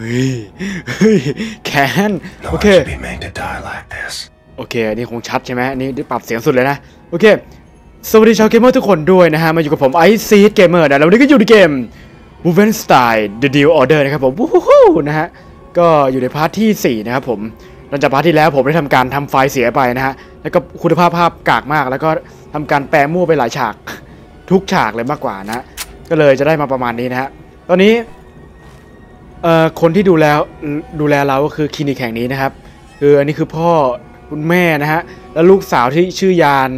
ฮ้ย เฮ้ย แคน No โอ one เค should be made to die like this. โอเค อันนี้คงชัดใช่ไหมอันนี้ได้ปรับเสียงสุดเลยนะ โอเค สวัสดีชาวเกมเมอร์ทุกคนด้วยนะฮะ มาอยู่กับผมไอซีดเกมเมอร์นะ แล้ววันนี้ก็อยู่ในเกม w o v e n s t y l e The Deal Order นะครับผมวู้ฮู้นะฮะ ก็อยู่ในพาร์ทที่ 4 นะครับผมหลังจากพาร์ทที่แล้วผมได้ทำการทำไฟล์เสียไปนะฮะ แล้วก็คุณภาพภาพกากมาก แล้วก็ทำการแปลมั่วไปหลายฉาก ทุกฉากเลยมากกว่านะ ก็เลยจะได้มาประมาณนี้นะฮะ ตอนนี้ เอ่อคนที่ดูแลดูแลเราก็คือคลินิกแห่งนี้นะครับคืออันนี้คือพ่อคุณแม่นะฮะแล้วลูกสาวที่ชื่อยาน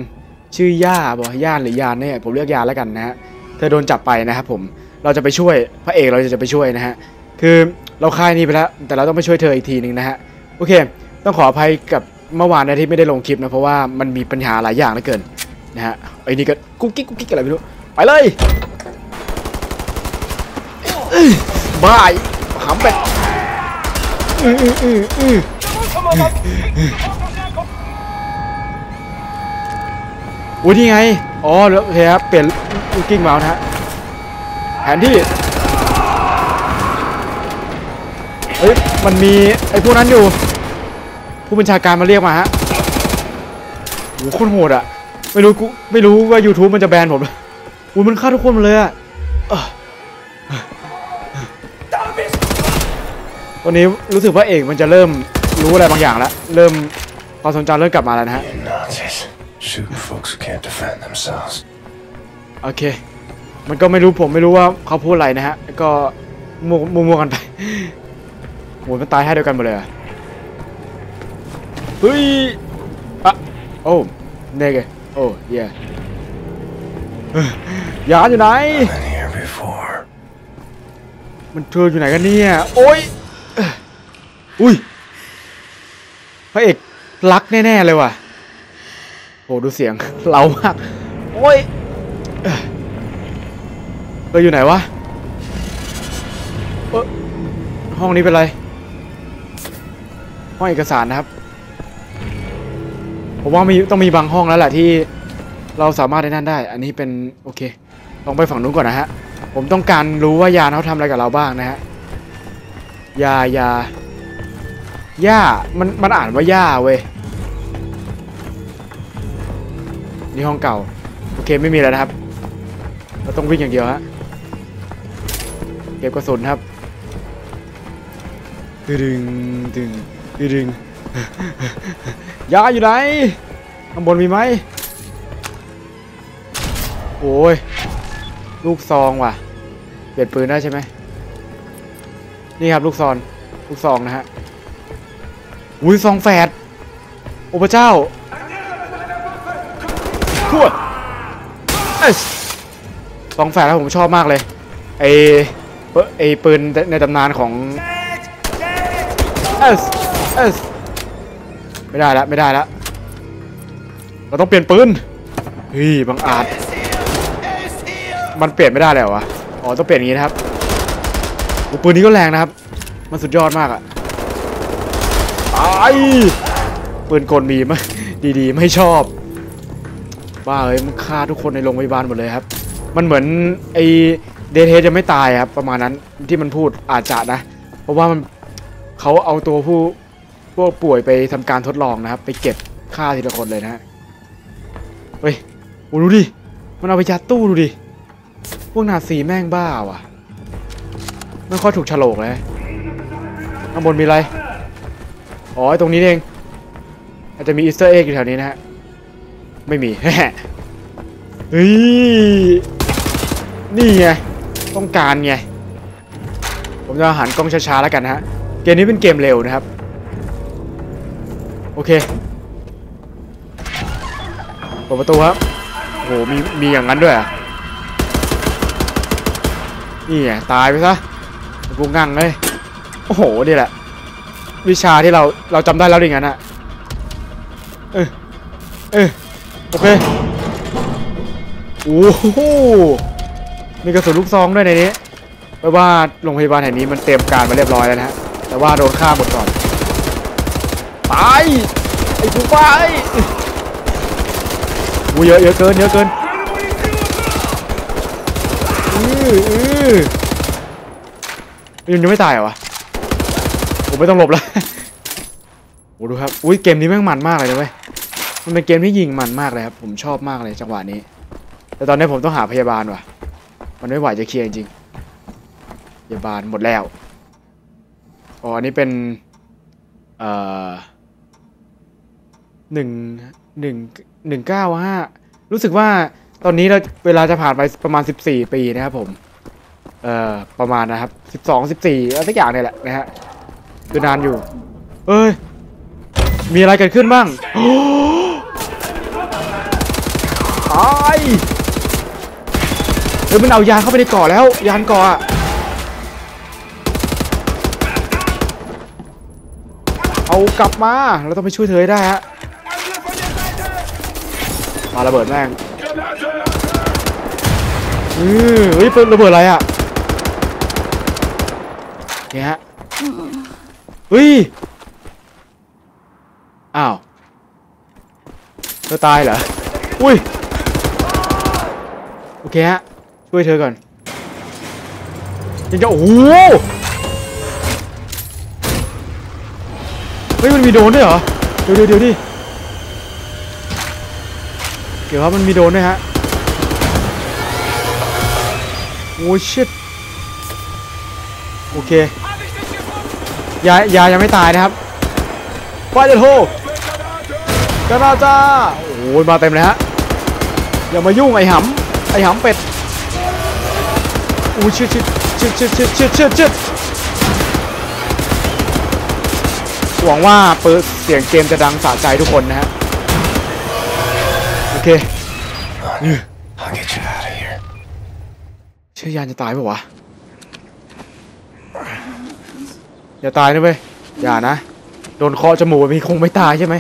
ชื่อย่าบอกย่านหรือยานเนี่ยผมเรียกยานแล้วกันนะฮะเธอโดนจับไปนะครับผมเราจะไปช่วยพระเอกเราจะไปช่วยนะฮะคือเราค่ายนี้ไปแล้ว แต่เราต้องไปช่วยเธออีกทีหนึ่งนะฮะโอเค ต้องขออภัยกับเมื่อวานนะที่ไม่ได้ลงคลิปนะเพราะว่ามันมีปัญหาหลายอย่างเหลือเกินนะฮะไอ้นี่ก็กุ๊กกิ๊กกุ๊กกิ๊กอะไรไม่รู้ไปเลยบายำเป็ดอืออืออืออืออุ้ยนี่ไง อ๋อโอเคครับเปลี่ยนกิ้งเมาส์นะฮะแผนที่ เฮ้ย มันมีไอ้พวกนั้นอยู่ ผู้บัญชาการมาเรียกมาฮะโหโคตรโหดอะไม่รู้กูไม่รู้ว่า YouTube มันจะแบนผมอุ้ยมันฆ่าทุกคนหมดเลยอะ เอ้อตอนนี้รู้สึกว่าเอกมันจะเริ่มรู้อะไรบางอย่างแล้ว เริ่มความสนใจเริ่มกลับมาแล้วนะฮะ Nazis shooting folks who can't defend themselves. โอเค มันก็ไม่รู้ผมไม่รู้ว่าเขาพูดอะไรนะฮะ ก็มัวมัวมัวกันไปโหมันตายให้เดียวกันหมดเลยเหรอเฮ้ยอะโอ้เนกโอ้เย่ยานอยู่ไหน Been here before. มันเธออยู่ไหนกันเนี่ย โอ้ยเอ้อ อุ้ยพระเอกรักแน่ๆเลยว่ะโหดูเสียงเล้ามากโอ้ยเอ้อเอออยู่ไหนวะเอ้อห้องนี้เป็นไร ห้องเอกสารนะครับ ผมว่ามีต้องมีบางห้องแล้วแหละที่เราสามารถได้นั่นได้ อันนี้เป็นโอเค ลองไปฝั่งนู้นก่อนนะฮะ ผมต้องการรู้ว่ายาเขาทำอะไรกับเราบ้างนะฮะ ยายา ย่ามันมันอ่านว่าย่าเว้ยนี่ห้องเก่า โอเคไม่มีแล้วนะครับ เราต้องวิ่งอย่างเดียวฮะเก็บกระสุนครับดึงดึงดึงดึงยาอยู่ไหนข้างบนมีไหมโอ้ยลูกซองว่ะ เปลี่ยนปืนได้ใช่ไหมนี่ครับลูกซองลูกซองนะฮะ อุ้ยซองแฝดโอ้พระเจ้าทั่วเอสซองแฝดแล้วผมชอบมากเลยไอเปไอปืนในตำนานของเอสเอสไม่ได้แล้วไม่ได้แล้วเราต้องเปลี่ยนปืนเฮ้ยบังอาจมันเปลี่ยนไม่ได้เลยเหรอวะอ๋อต้องเปลี่ยนอย่างนี้นะครับโอ้ปืนนี้ก็แรงนะครับ มันสุดยอดมากอะ ไอ้ปืนกลมีไหมดีๆ ไม่ชอบ บ้าเอ้ยมันฆ่าทุกคนในโรงพยาบาลหมดเลยครับ มันเหมือนไอเดทเฮจะไม่ตายครับ ประมาณนั้นที่มันพูดอาจจะนะ เพราะว่ามันเขาเอาตัวผู้พวกป่วยไปทำการทดลองนะครับ ไปเก็บฆ่าทีละคนเลยนะเฮ้ยโอ้ดูดิ มันเอาไปยัดตู้ดูดิ พวกนาซีแม่งบ้าว่ะ ไม่ค่อยถูกฉลกเลยข้างบนมีอะไร อ๋อตรงนี้เอง อาจจะมีอีสเตอร์เอ็กอยู่แถวนี้นะฮะ ไม่มีเฮ้ยนี่ไง ต้องการไง ผมจะหันกล้องช้าๆแล้วกันฮะ เกมนี้เป็นเกมเร็วนะครับ โอเคเปิดประตูครับโหมีมีอย่างนั้นด้วยอะนี่ไงตายไปซะกูงั่งเลย โอ้โห นี่แหละ วิชาที่เราเราจำได้แล้วดิงั้นอะเออเออโอเคโอ้โหมีกระสุนลูกซองด้วยในนี้แปลว่าโรงพยาบาลแห่งนี้มันเตรียมการมาเรียบร้อยแล้วนะฮะแต่ว่าโดนฆ่าหมดก่อนตายไอ้ผู้ฟ้าไอ้โอ้เยอะเยอะเกินเยอะเกินอืออือมันยังไม่ตายเหรอวะ ผมไม่ต้องหลบแล้วโอ้ดูครับอุ้ยเกมนี้แม่งมันมากเลยนะเว้ยมันเป็นเกมที่ยิงมันมากเลยครับผมชอบมากเลยจังหวะนี้ แต่ตอนนี้ผมต้องหาพยาบาลว่ะ มันไม่ไหวจะเคลียร์จริงพยาบาลหมดแล้วอ๋ออันนี้เป็นเอ่อหนึ่งหนึ่งหนึ่งเก้าห้ารู้สึกว่าตอนนี้เราเวลาจะผ่านไปประมาณสิบสี่ปีนะครับผม เอ่อ ประมาณนะครับสิบสองสิบสี่อะไรสักอย่างเนี่ยแหละนะฮะ คือนานอยู่ เอ้ย มีอะไรเกิดขึ้นบ้างโอ้ตายเฮ้ยมันเอายานเข้าไปในเกาะแล้ว ยานเกาะอะเอากลับมา เราต้องไปช่วยเธอให้ได้ฮะ มาระเบิดแม่งอือเฮ้ยเป็นระเบิดอะไรอะเนี่ยฮะ เฮ้ย อ้าว เธอตายเหรอ อุ้ย โอเคฮะ ช่วยเธอก่อนยังจะโอ้โหเฮ้ย มันมีโดนด้วยเหรอ เดี๋ยวเดี๋ยวเดี๋ยวดิเดี๋ยวครับมันมีโดนด้วยฮะ โอ้ชิตโอเค ยายยายยังไม่ตายนะครับไฟเดอร์โฮกระนาจ้าโอ้ยมาเต็มเลยฮะอย่ามายุ่งไอ้หำไอ้หำเป็ดอู้ชิดชิดชิดชิดชิดชิดชิดชิดหวังว่าเปิดเสียงเกมจะดังสะใจทุกคนนะฮะโอเค I'll get you out of here. เชื่อยานจะตายปะวะ อย่าตายนะเว้ยอย่านะ โดนเคาะจมูกแบบนี้คงไม่ตายใช่ไหม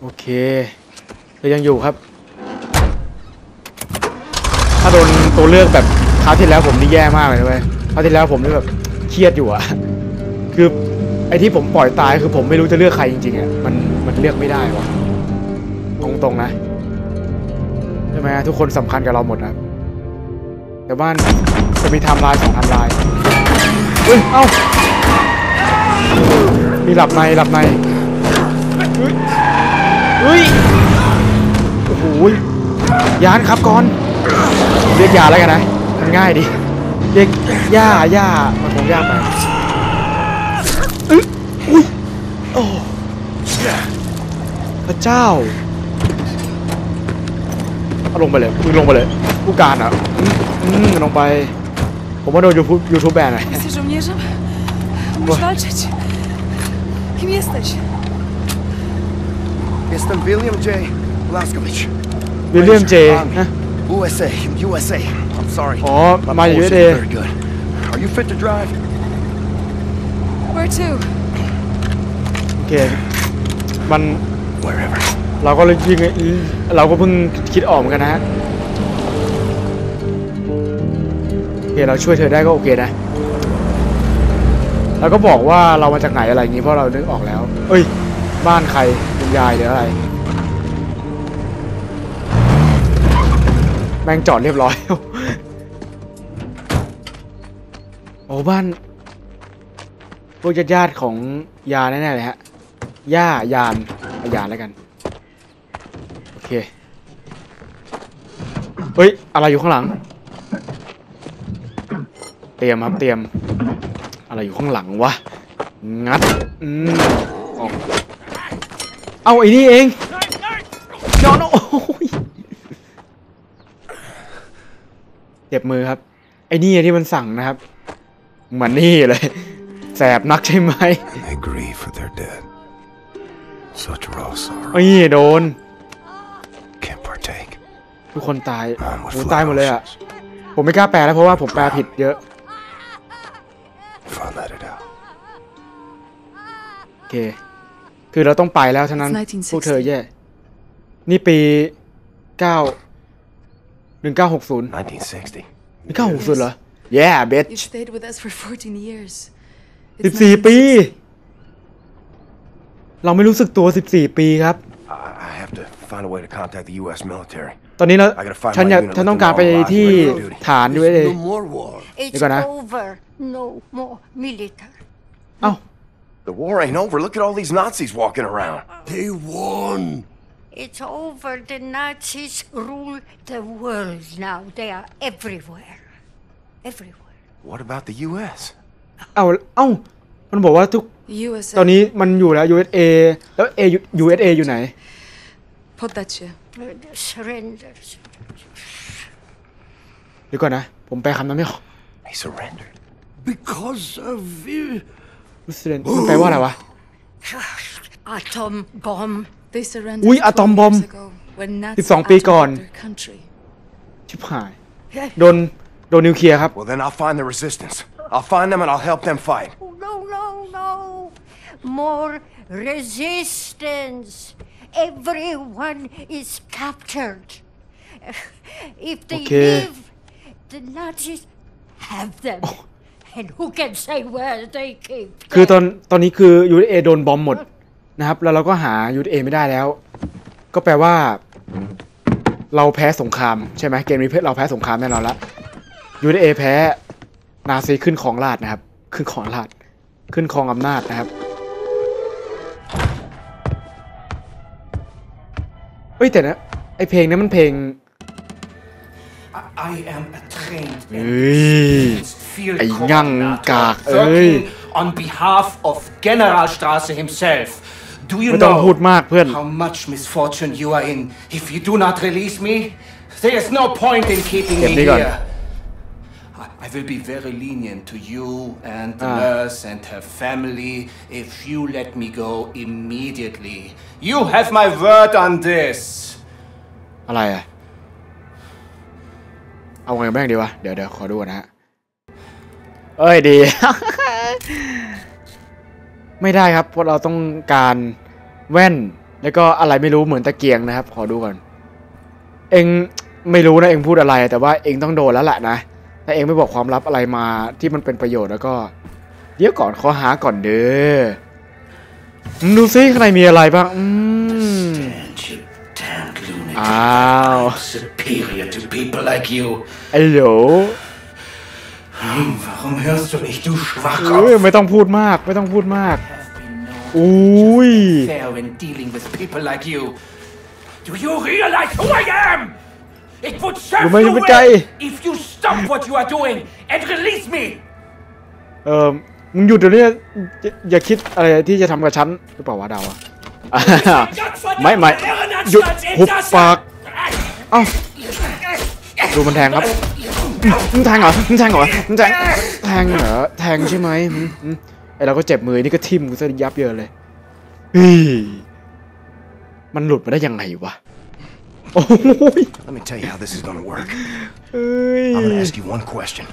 โอเคเธอยังอยู่ครับ ถ้าโดนตัวเลือกแบบคราวที่แล้วผมนี่แย่มากเลยนะเว้ยคราวที่แล้วผมนี่แบบเครียดอยู่อะคือไอ้ที่ผมปล่อยตายคือผมไม่รู้จะเลือกใครจริงๆอะมันมันเลือกไม่ได้วะตรงๆนะใช่ไหมทุกคนสำคัญกับเราหมดนะแต่บ้าน จะมีไทำลายสองไทำลายเฮ้ย เอ้า มีหลับในหลับในเฮ้ยเฮ้ย โอ้โหยานครับก่อน เรียกยาแล้วกันนะ มันง่ายดิ เรียกย่าย่ามันคงยากไปอุ๊ยอุ้ยโอ้พระเจ้าเอาลงไปเลยมึงลงไปเลยผู้การอะมอืมลงไป ผมว่าโดนยูทูบยูทูบแบนหน่อย Jesteś żołnierzem? Umiesz walczyć? Kim jesteś? Jestem William J. Blaskovich. วิลเลียมเจ Army. นะ USA. USA. I'm sorry. Oh, My my Polish USA. isn't very good. Are you fit to drive? Where to? โอเค มัน Wherever. เราก็เลยยิงเราก็เพิ่งคิดออกเหมือนกันนะฮะ เคเราช่วยเธอได้ก็โอเคนะแล้วก็บอกว่าเรามาจากไหนอะไรอย่างงี้เพราะเรานึกออกแล้ว เอ้ย บ้านใครเป็นยายหรืออะไร แม่งจอดเรียบร้อย โอ้บ้านพวกญาติของยาแน่ๆเลยฮะ ย่ายานยานแล้วกัน โอเค เฮ้ย อะไรอยู่ข้างหลัง เตรียมครับเตรียม อะไรอยู่ข้างหลังวะ งัดอืมออกเอาไอ้นี่เองนอนโอ้ยเจ็บมือครับ ไอ้นี่ที่มันสั่งนะครับ เหมือนนี่เลย แสบนักใช่ไหม They grieve for their dead. Such raw sorrow. ไอ้นี่โดน Can't partake. ทุกคนตาย None โห would ตาย fly หมดเลยอะ oceans ผมไม่กล้าแปลแล้วเพราะว่าผมแปลผิดเยอะ if I let it out. โอเค คือเราต้องไปแล้วฉะนั้น 1960 พวกเธอแย่ นี่ปีเก้าหนึ่งเก้าหกศูนย์ 1960. หนึ่งเก้าหกศูนย์เหรอแย่เบส You've stayed with us for 14 years. สิบ It's สี่ปี 1960. เราไม่รู้สึกตัวสิบสี่ปีครับ I, I have to find find a way to contact the U.S. military. ตอนนี้เรา I gotta find ฉัน my อยาก unit ฉันต้องการไป with the normal ที่ lives ready for duty. ฐานด้วยเลย No more war. It's You're gonna- over. No more military. เอ้า The war ain't over. Look at all these Nazis walking around. They won. It's over. The Nazis rule the world now. They are everywhere. Everywhere. What about the U.S.? เอ้าเอ้า มันบอกว่าทุก USA. ตอนนี้มันอยู่แล้ว USA แล้ว A USA อยู่ไหน Poddacie. Uh, surrender. เดี๋ยวก่อนนะ ผมแปลคำนั้นไม่ออก He surrendered. Because of you. มุสลิมมันแปลว่าอะไรวะ Atom bomb. They surrendered Ui, atom 12 bomb. years ago when Nazis 12ปีก่อน occupied their country. ชิบหาย โดน โดนนิวเคลียร์ครับ Well, then I'll find the resistance. I'll find them and I'll help them fight. Oh, no, no, no. More resistance. Everyone is captured. If they Okay. live, the Nazis have them. And who can say where they keep คือตอ them? นตอนนี้คือ USA โดนบอมหมดนะครับ แล้วเราก็หา USA ไม่ได้แล้ว ก็แปลว่า เราแพ้สงครามใช่ไหมเกมนี้เราแพ้สงครามแน่นอนละ USA แพ้นาซีขึ้นของราชย์นะครับ ขึ้นของราชย์ขึ้นครองอำนาจนะครับเอ้ยแต่นะไอเพลงนั้นมันเพลง I am a trained and เฮ้ย field ไอ้งั่ง coordinator กากเอ้ย working on behalf of Generalstraße himself. Do you ไม่ต้อง know พูดมากเพื่อน how much misfortune you are in if you do not release me? There is no point in keeping me Get me gone. here. I- I will be very lenient to you and the Ah. nurse and her family if you let me go immediately. You have my word on this. อะไรอะ เอาไงแม่งดีวะ เดี๋ยวเดี๋ยวขอดูนะฮะ เอ้ยดี ไม่ได้ครับ เพราะเราต้องการแว่น แล้วก็อะไรไม่รู้เหมือนตะเกียงนะครับ ขอดูก่อน เองไม่รู้นะเองพูดอะไร แต่ว่าเองต้องโดนแล้วแหละนะ ถ้าเองไม่บอกความลับอะไรมาที่มันเป็นประโยชน์แล้วก็ เดี๋ยวก่อนขอหาก่อนเด้อดูซิข้างในมีอะไรบ้าง อืม อ้าว superior to people like you. ไอ้โหล Warum hörst du nicht, du เอ้ย Schwachkopf? ไม่ต้องพูดมาก ไม่ต้องพูดมาก Have been known อุ้ย fair when dealing with people like you. Do you realize who I am? It would serve Lumay you lumay kay. well if you stop what you are doing and release me. เออมึงหยุดเดี๋ยวนี้อย่าอย่าคิดอะไรที่จะทำกับฉันหรือเปล่าวะดาวอะอ่า ไม่ไม่หยุดหุบปากเอ้าดูมันแทงครับมึงแทงเหรอมึงแทงเหรอมึงแทงแทงเหรอแทงใช่ไหมหืมหืมไอเราก็เจ็บมือนี่ก็ทิ่มกูซะยับเยินเลยเฮ้ยมันหลุดมาได้ยังไงวะโอ้ย Let me tell you how this is gonna work. เอ้ย I'm gonna ask you one question.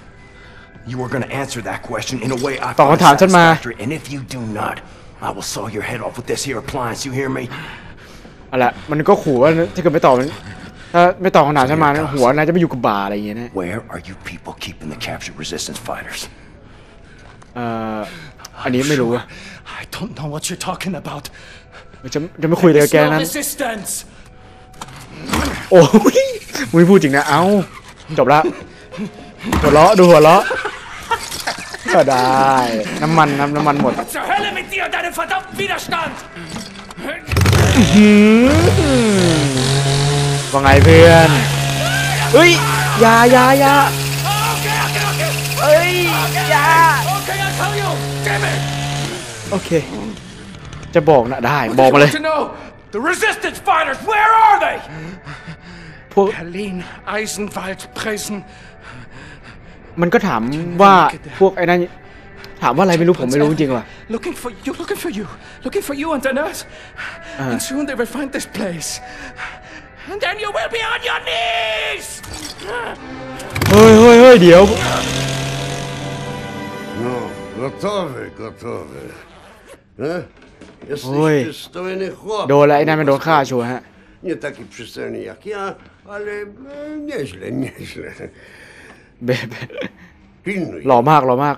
You are gonna answer that question in a way I ตอบ find คำถามฉันมา satisfactory, and if you do not, I will saw your head off with this here appliance. You hear me? เอาละมันก็ขู่ว่าถ้าเกิดไม่ตอบมันถ้าไม่ตอบคำถามฉันมานะหัวนายจะไม่อยู่กับบ่าอะไรอย่างเงี้ยนะ Where are you people keeping the captured resistance fighters? เอ่ออันนี้ไม่รู้อะ I don't know what you're talking about. จะจะไม่คุยเลยกับแกนั้น resistance. โอ้ยมึงไม่พูดจริงนะ เอ้า จบละหัวเราะดูหัวเราะ ก็ได้ น้ำมันน้ำน้ำมันหมด Zur Hölle mit dir und deinem verdammten Widerstand! ว่าไงเพื่อนเฮ้ยอยาอยาอยา Okay, okay, okay. เอ้ยอยา Okay, I'll tell you. Damn it! โอเค จะบอกนะได้ บอกมาเลย To know the resistance fighters, where are they? พวก Berlin, Eisenwald, Presen. มันก็ถามว่าพวกไอ้นั่นถามว่าอะไรไม่รู้ผมไม่รู้จริงๆว่ะ Looking for you, looking for you, looking for you and the nurse. And soon they will find this place. And then you will be on your knees! เฮ้ยเฮ้ยเฮ้ยเดี๋ยว No, gotowy, gotowy. E? Oj. Jesteś przystojny chłopak. โดนแล้วไอ้นั่นมันโดนฆ่าชัวร์ฮะ Nie taki przystojny jak ja, ale e, nieźle, nieźle. เบเบ Pilnuj. หล่อมากหล่อมาก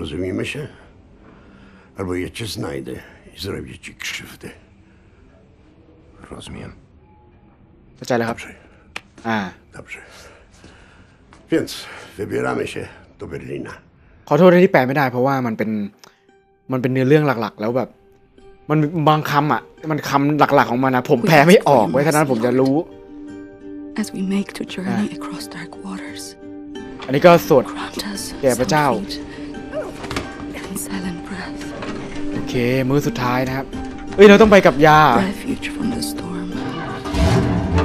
Rozumiemy się? Albo ja cię znajdę i zrobię ci krzywdę. rozumiem. เข้าใจแล้วครับ Dobrze, อ่า dobrze. Więc wybieramy się do Berlina. ขอโทษนะที่แปลไม่ได้เพราะว่ามันเป็นมันเป็นเนื้อเรื่องหลัก ๆ แล้วแบบ มันบางคำอะ มันคำหลัก ๆ ของมันนะผมแปลไม่ออกไว้ยฉะนั้นผมจะรู้ As we make to journey across dark waters, อันนี้ก็สวด grant us Yeah, but some Zhao. faint and silent breath, โอเค มือสุดท้ายนะครับ เอ้ย เราต้องไปกับยา refuge from the storm.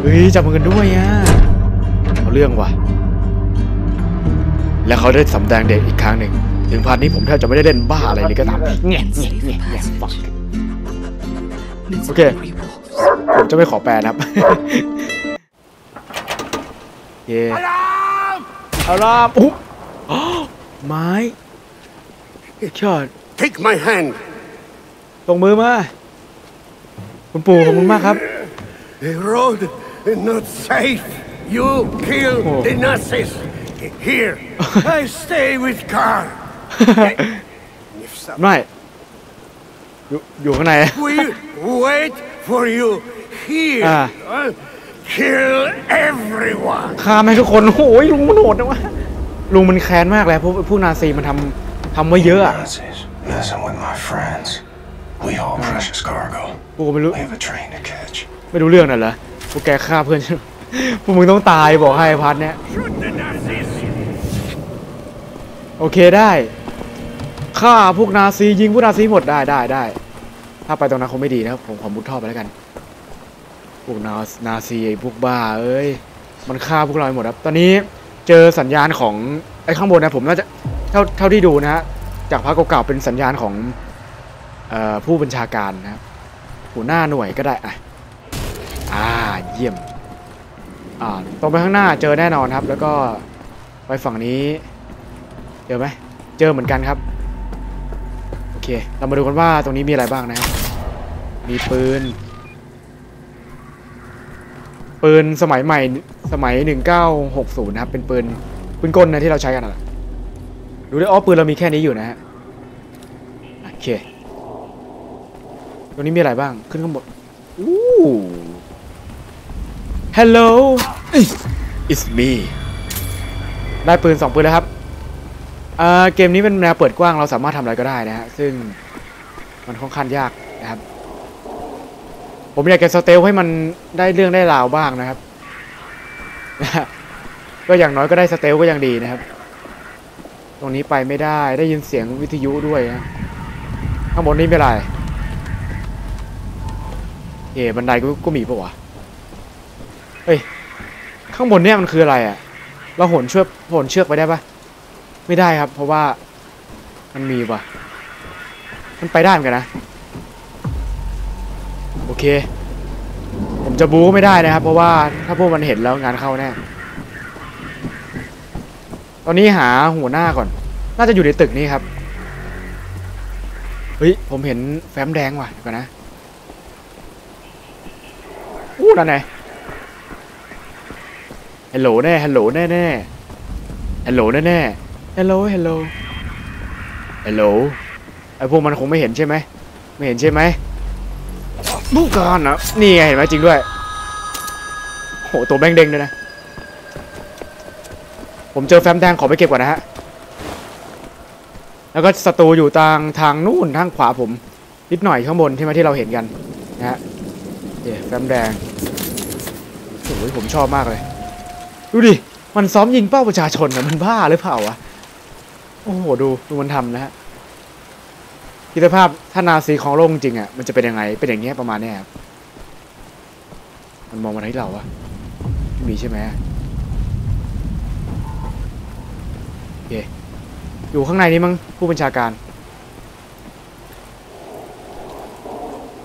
เฮ้ย จับมือกันด้วยอะเอาเรื่องว่ะ แล้วเขาได้สำแดงเด็กอีกครั้งหนึ่ง ถึงพาร์ทนี้ผมแทบจะไม่ได้เล่นบ้าอะไรเลยก็ตามแง่ and แง่ safe แง่แง่ passage. fuck Amidst Okay. angry wolves. ผมจะไม่ขอแปลนะครับ เย่อารามอุ๊อ๋อไม้ชอด Take my hand. ตรงมือมา คุณปู่ขอบคุณมากครับ The road is not safe. You kill Oh. the Nazis. Here, I stay with Karl. If some- ไม่อยู่อยู่ข้างใน we wait for you here. Ah. Uh, Kill everyone. ฆ่าแม่งทุกคนโอ้ยลุงมันโหดนะวะลุงมันแค้นมากเลยพวกพวกนาซีมันทำทำไว้เยอะอะ Nazis messing with my friends. We haul precious cargo. พวกกูไม่รู้ We have a train to catch. ไม่รู้เรื่องนั่นเหรอพวกแกฆ่าเพื่อนฉันพวกมึงต้องตายบอกให้ไอ้พัดเนี่ย Shoot the Nazis. โอเคได้ฆ่าพวกนาซียิงพวกนาซีหมดได้ได้ได้ถ้าไปตรงนั้นคงไม่ดีนะครับผมขอมุดท่อไปแล้วกัน พวกนานาซีไอ้พวกบ้าเอ้ย มันฆ่าพวกเราไปหมดครับ ตอนนี้เจอสัญญาณของไอ้ข้างบนนะผมน่าจะเท่าเท่าที่ดูนะฮะจากภาพเก่าๆเป็นสัญญาณของออผู้บัญชาการนะครับหัวหน้าหน่วยก็ได้อะอ่าเยี่ยมอ่าตรงไปข้างหน้าเจอแน่นอนครับ แล้วก็ไปฝั่งนี้เจอไหมเจอเหมือนกันครับโอเค เรามาดูกันว่าตรงนี้มีอะไรบ้างนะครับมีปืน ปืนสมัยใหม่สมัย 1960 นะครับ เป็นปืนปืนกลนะที่เราใช้กันนะดูได้อ๋อปืนเรามีแค่นี้อยู่นะฮะโอเคตรงนี้มีอะไรบ้างขึ้นข้างบนอู้ Hello it's me ได้ปืนสองปืนแล้วครับอ่าเกมนี้เป็นแนวเปิดกว้างเราสามารถทำอะไรก็ได้นะฮะซึ่งมันค่อนข้างยากนะครับ ผมอยากจะสเตลให้มันได้เรื่องได้ราวบ้างนะครับ ก็อย่างน้อยก็ได้สเตลก็ยังดีนะครับ ตรงนี้ไปไม่ได้ได้ยินเสียงวิทยุด้วยนะข้างบนนี้ไม่เป็นไรเอ๋บันไดก็ก็มีปะวะเฮ้ยข้างบนเนี่ยมันคืออะไรอะ่ะ เราหนเชือกหนเชือกไปได้ปะไม่ได้ครับ เพราะว่ามันมีว่ะมันไปได้เหมือนกันนะ โอเค ผมจะบู๊ไม่ได้นะครับ เพราะว่าถ้าพวกมันเห็นแล้วงานเข้าแน่ ตอนนี้หาหัวหน้าก่อน น่าจะอยู่ในตึกนี้ครับ เฮ้ย ผมเห็นแฟ้มแดงว่ะเดี๋ยวก่อนนะ อู้นั่นไงฮัลโหลแน่ฮัลโหลแน่แน่ฮัลโหลแน่แน่ฮัลโหลฮัลโหลฮัลโหลไอพวกมันคงไม่เห็นใช่ไหมไม่เห็นใช่ไหม บุกการนะนี่ไงเห็นไหมจริงด้วย โหตัวแบงเด้งด้วยนะ ผมเจอแฟ้มแดงขอไปเก็บก่อนนะฮะ แล้วก็ศัตรูอยู่ทางทางนู่นทางขวาผม นิดหน่อยข้างบนที่มาที่เราเห็นกันนะฮะเดี๋ยวแฟ้มแดงโอ้ยผมชอบมากเลย ดูดิ มันซ้อมยิงเป้าประชาชนนะมันบ้าหรือเปล่าวะ โอ้โห ดู ดูมันทำนะฮะ คิดภาพถ้านาซีของโลกจริงอะมันจะเป็นยังไงเป็นอย่างเงี้ยประมาณเนี้ยครับมันมองมาที่เราวะม่มีใช่ไหมโอเคอยู่ข้างในนี้มั้งผู้บัญชาการ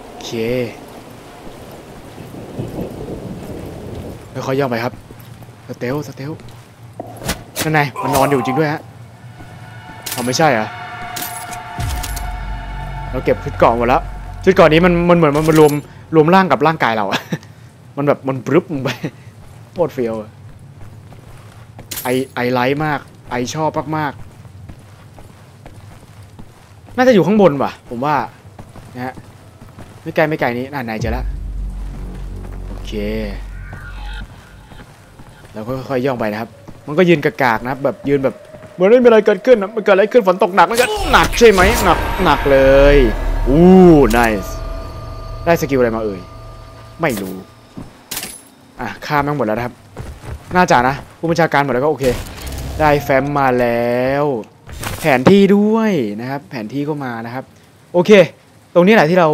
โอเคค่อยๆย่องไปครับสเตลสเตลนั่นไงมันนอนอยู่จริงด้วยฮะเอาไม่ใช่เหรอ เราเก็บชุดเกราะหมดแล้วชุดเกราะนี้มันมันเหมือนมันมารวมรวมร่างกับร่างกายเราอะมันแบบมันปรึบลงไปโคตรเฟียวไอไอไลท์มาก ไอชอบมากๆน่าจะอยู่ข้างบนว่ะ ผมว่านะฮะไม่ไกลไม่ไกลนี้น่านายจอแล้วเคเราค่อยๆย่องไปนะครับ มันก็ยืนกากๆนะครับแบบยืนแบบเหมือนไม่มีอะไรเกิดขึ้นนะมันเกิดอะไรขึ้นฝนตกหนักแล้วก็หนักใช่ไหมหนัก หนักเลย อู้น i c e ได้สกิลอะไรมาเอ่ย ไม่รู้ อะข้ามทั้งหมดแล้วนะครับ น่าจะนะ ผู้บัญชาการหมดแล้วก็โอเค ได้แฟ้มมาแล้ว แผนที่ด้วยนะครับ แผนที่ก็มานะครับ โอเค ตรงนี้แหละที่เรา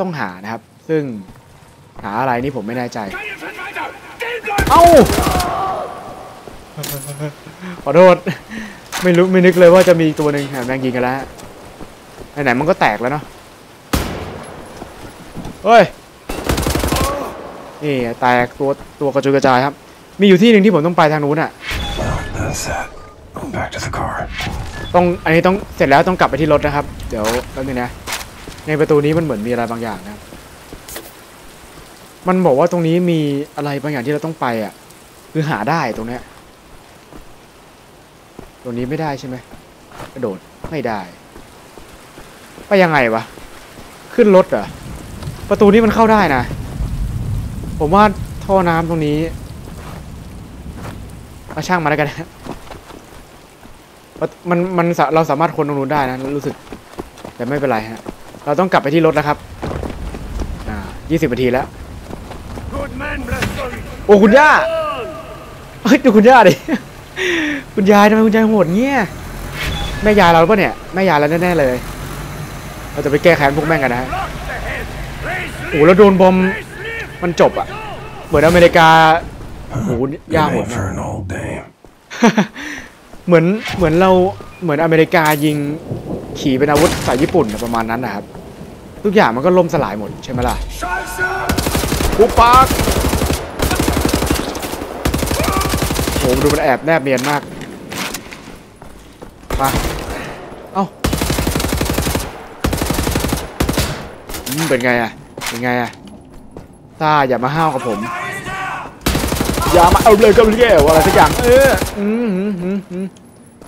ต้องหานะครับ ซึ่งหาอะไรนี่ผมไม่แน่ใจ เอ้าขอโทษ ไม่รู้ไม่นึกเลยว่าจะมีตัวหนึ่งแหมแมงยิงกันแล้ว ไหนๆมันก็แตกแล้วเนาะเฮ้ยนี่แตกตัวตัวกระจุยกระจายครับ มีอยู่ที่หนึ่งที่ผมต้องไปทางนู้นอะ That's that. Back to the car. ต้องอันนี้ต้องเสร็จแล้วต้องกลับไปที่รถนะครับ เดี๋ยวแป๊บนึงนะ ในประตูนี้มันเหมือนมีอะไรบางอย่างนะครับมันบอกว่าตรงนี้มีอะไรบางอย่างที่เราต้องไปอะ คือหาได้ตรงเนี้ยตรงนี้ไม่ได้ใช่ไหมกระโดดไม่ได้ ไปยังไงวะ ขึ้นรถเหรอ ประตูนี้มันเข้าได้นะ ผมว่าท่อน้ำตรงนี้มาช่างมาแล้วกันมันมันเราสามารถคนตรงนู้นได้นะ รู้สึก แต่ไม่เป็นไรฮะ เราต้องกลับไปที่รถแล้วครับ อ่ายี่สิบนาทีแล้ว โอ้คุณย่าเฮ้ยดูคุณย่าดิ คุณยายทำไมคุณยายโหดเงี้ย แม่ยายเราปล่าเนี่ย แม่ยายเราแน่ๆเลย เราจะไปแก้แค้นพวกแม่งกันนะฮะโอ้แล้วโดนบอมมันจบอะ เหมือนอเมริกาโอ้โหยา It โหมาก for an old dame. เหมือนเหมือนเราเหมือนอเมริกายิงขี่เป็นอาวุธใส่ญี่ปุ่นประมาณนั้นนะครับ ทุกอย่างมันก็ล่มสลายหมดใช่ไหมล่ะปุบปักโหดูมันแอบแนบเนียนมากมาเอ้าอืม เป็นไงอะเป็นไงอะต้าอย่ามาห้าวกับผม อย่ามาเอาเลยก็ไม่แก้วอะไรสักอย่าง เอออืมอืมอืมอืม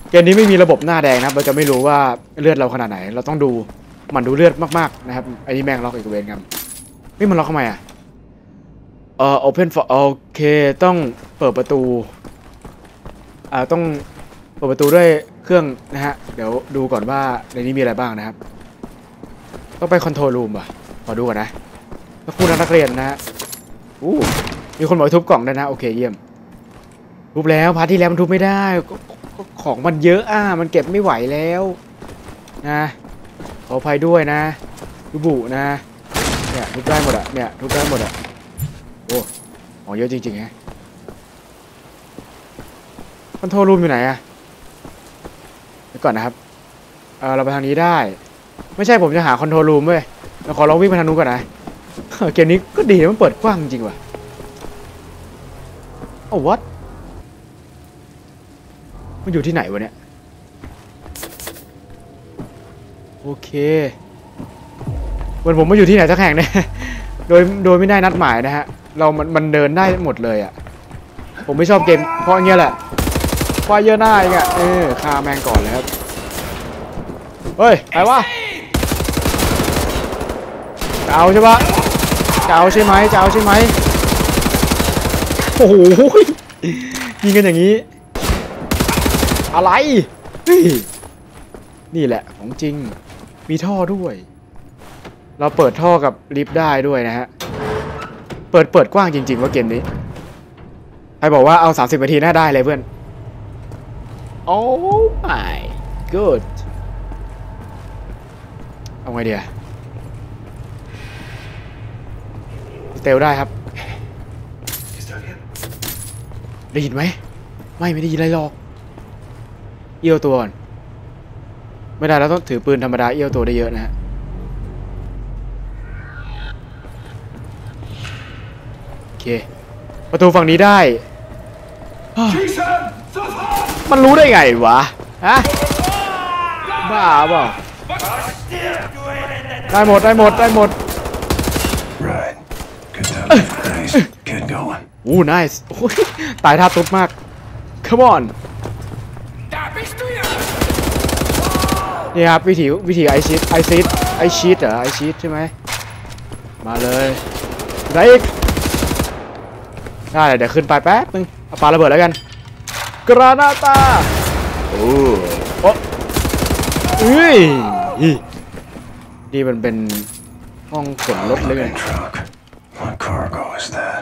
เกมนี้ไม่มีระบบหน้าแดงนะครับเราจะไม่รู้ว่าเลือดเราขนาดไหน เราต้องดูหมันดูเลือดมากๆนะครับไอ้นี่แม่งล็อกอีกเวนครับนี่มันล็อกทำไมอะเอ่อ open for โอเคต้องเปิดประตูอ่าต้องเปิดประตูด้วยเครื่องนะฮะเดี๋ยวดูก่อนว่าในนี้มีอะไรบ้างนะครับ ต้องไปคอนโทรลรูมอะขอดูก่อนนะแล้วคู่นักเรียนนะฮะอู้มีคนบอกทุบกล่องได้นะ โอเคเยี่ยม ทุบแล้วพาร์ทที่แล้วมันทุบไม่ได้ก็ของมันเยอะอะมันเก็บไม่ไหวแล้วนะขออภัยด้วยนะยูบุนะเนี่ยทุบได้หมดอะเนี่ยทุบได้หมดอะโอ้ของเยอะจริงๆฮะคอนโทรลรูมอยู่ไหนอะเดี๋ยวก่อนนะครับเออเราไปทางนี้ได้ ไม่ใช่ผมจะหาคอนโทรลรูมเว้ยเราขอลองวิ่งไปทางนู้นก่อนนะเกมนี้ก็ดีมันเปิดกว้างจริงว่ะโอ้ what มันอยู่ที่ไหนวะเนี่ย โอเคเหมือนผมมาอยู่ที่ไหนสักแห่งเนี่ยโดยโดยไม่ได้นัดหมายนะฮะ เรามันมันเดินได้หมดเลยอะ่ะ ผมไม่ชอบเกมเพราะเงี้ยแหละไฟเยอะหน้าอีกอะเออฆ่าแมงก่อนเลยครับ เฮ้ยไปวะ จะเอาใช่ปะจะเอาใช่ไหมจะเอาใช่ไหมโอ้โหยิงกันอย่างนี้ อะไรเฮ้ยนี่แหละของจริงมีท่อด้วย เราเปิดท่อกับลิฟต์ได้ด้วยนะฮะ เปิดเปิดกว้างจริง ๆ ว่าเกมนี้ใครบอกว่าเอา 30นาทีน่าได้เลยเพื่อน โอ้ my good เอาไงเดียส เตลได้ครับได้ยินไหมไม่ไม่ได้ยินอะไรหรอกเอี้ยวตัวก่อนไม่ได้เราต้องถือปืนธรรมดาเอี้ยวตัวได้เยอะนะฮะโอเคประตูฝั่งนี้ได้อ้าวมันรู้ได้ไงวะฮะบ้าเปล่าได้หมดได้หมดได้หมด อู้ nice โอ้ยตายท่าตุ๊ดมาก come on Da bist du ja! นี่ครับวิธีวิธีไอชีตไอชีตไอชีตเหรอไอชีตใช่ไหมมาเลยไหนอีกได้เดี๋ยวขึ้นไปแป๊บนึงเอาปาระเบิดแล้วกันกรานาตาโอ้โอ้เอ้ยนี่มันเป็นห้องขนรถเลยไง truck. What cargo is that?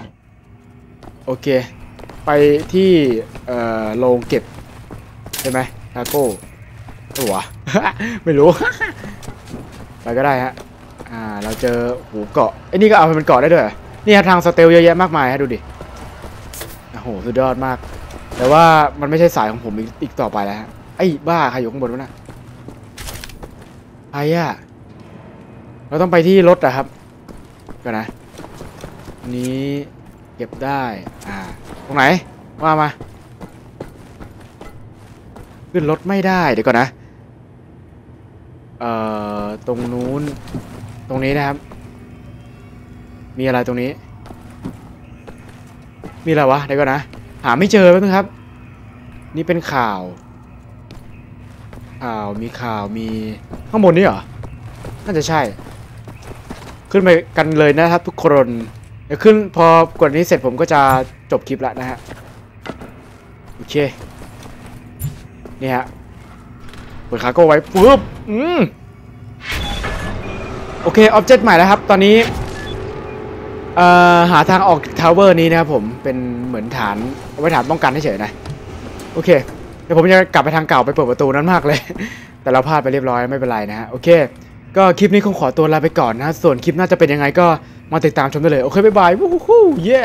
โอเค ไปที่เอ่อโรงเก็บใช่ไหมทาโก้ตัวไม่รู้ ไปก็ได้ฮะ อ่า เราเจอหูเกาะไอ้นี่ก็เอาไปเป็นเกาะได้ด้วย นี่ฮะทางสเตลเยอะแยะมากมายฮะดูดิ โอ้โห สุดยอดมาก แต่ว่ามันไม่ใช่สายของผมอีกอีกต่อไปแล้วฮะ ไอ้บ้าใครอยู่ข้างบนวะน่ะใครอะเราต้องไปที่รถอะครับก่อนนะ นี้ เก็บได้ อ่า ตรงไหน ว่ามา ขึ้นรถไม่ได้ เดี๋ยวก่อนนะ เอ่อ ตรงนู้น ตรงนี้นะครับ มีอะไรตรงนี้ มีอะไรวะ เดี๋ยวก่อนนะ หาไม่เจอแป๊บนึงครับ นี่เป็นข่าว ข่าว มีข่าว มี ข้างบนนี่เหรอ น่าจะใช่ ขึ้นไปกันเลยนะครับทุกคน เดี๋ยวขึ้นพอกดนี้เสร็จผมก็จะจบคลิปแล้วนะฮะ โอเค นี่ฮะเปิดคาโก้ไว้ปุ๊บอืมโอเคออบเจกต์ใหม่แล้วครับ ตอนนี้เอ่อหาทางออกทาวเวอร์นี้นะครับผมเป็นเหมือนฐานเอาไว้ฐานป้องกันเฉยๆนะ โอเค เดี๋ยวผมจะกลับไปทางเก่าไปเปิดประตูนั้นมากเลย แต่เราพลาดไปเรียบร้อยไม่เป็นไรนะฮะ โอเค ก็คลิปนี้คงขอตัวลาไปก่อนนะ ส่วนคลิปน่าจะเป็นยังไงก็ มาติดตามชมได้เลย โอเค บ๊ายบาย วู้ฮู้เย้